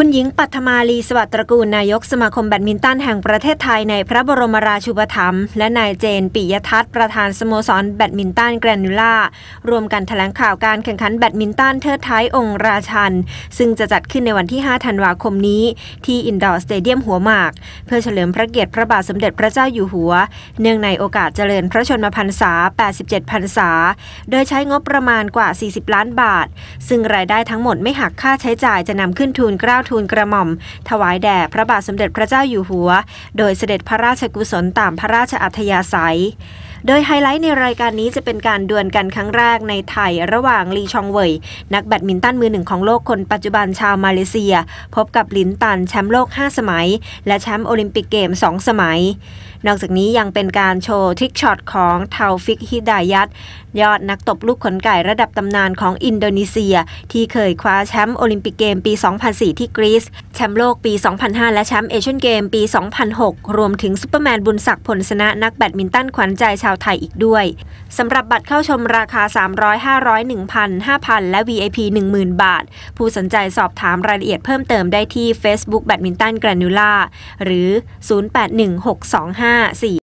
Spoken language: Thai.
คุณหญิงปัทมาลีสวัสดิ์ตระกูลนายกสมาคมแบดมินตันแห่งประเทศไทยในพระบรมราชูปถัมภ์และนายเจนปิยทัศน์ประธานสโมสรแบดมินตันแกรนูล่ารวมกันแถลงข่าวการแข่งขันแบดมินตันเทิดท้ายองค์ราชัน ซึ่งจะจัดขึ้นในวันที่ 5 ธันวาคมนี้ ที่อินดอร์สเตเดียมหัวหมาก เพื่อเฉลิมพระเกียรติพระบาทสมเด็จพระเจ้าอยู่หัว เนื่องในโอกาสเจริญพระชนมพรรษา 87 พรรษา โดยใช้งบประมาณกว่า 40 ล้านบาท ซึ่งรายได้ทั้งหมดไม่หักค่าใช้จ่ายจะนำขึ้นทุนเกล้าทูลกระหม่อม ถวายแด่พระบาทสมเด็จพระเจ้าอยู่หัว โดยเสด็จพระราชกุศลตามพระราชอัธยาศัย โดยไฮไลท์ในรายการนี้จะเป็นการดวลกันครั้งแรกในไทยระหว่างลีชองเวยนักแบดมินตันมือหนึ่งของโลกคนปัจจุบันชาวมาเลเซีย พบกับลินตันแชมป์โลก 5 สมัย และแชมป์โอลิมปิกเกม 2 สมัย นอกจากนี้ยังเป็นการโชว์ทริกช็อตของเทาฟิกฮิดายัตยอดนักตบลูกขนไก่ระดับตำนานของอินโดนีเซีย ที่เคยคว้าแชมป์โอลิมปิกเกมปี 2004 ที่กรีซแชมป์โลกปี 2005 และแชมป์เอเชียนเกมปี 2006 รวมถึงซุปเปอร์แมนบุญศักดิ์ผลชนะนักแบดมินตันขวัญใจชาวไทยอีกด้วยสำหรับบัตรเข้าชมราคา 300 500 1,000 5,000 และ VIP 10,000 บาท ผู้สนใจสอบถามรายละเอียดเพิ่มเติมได้ที่ Facebook แบดมินตันแกรนูล่าห้าสี่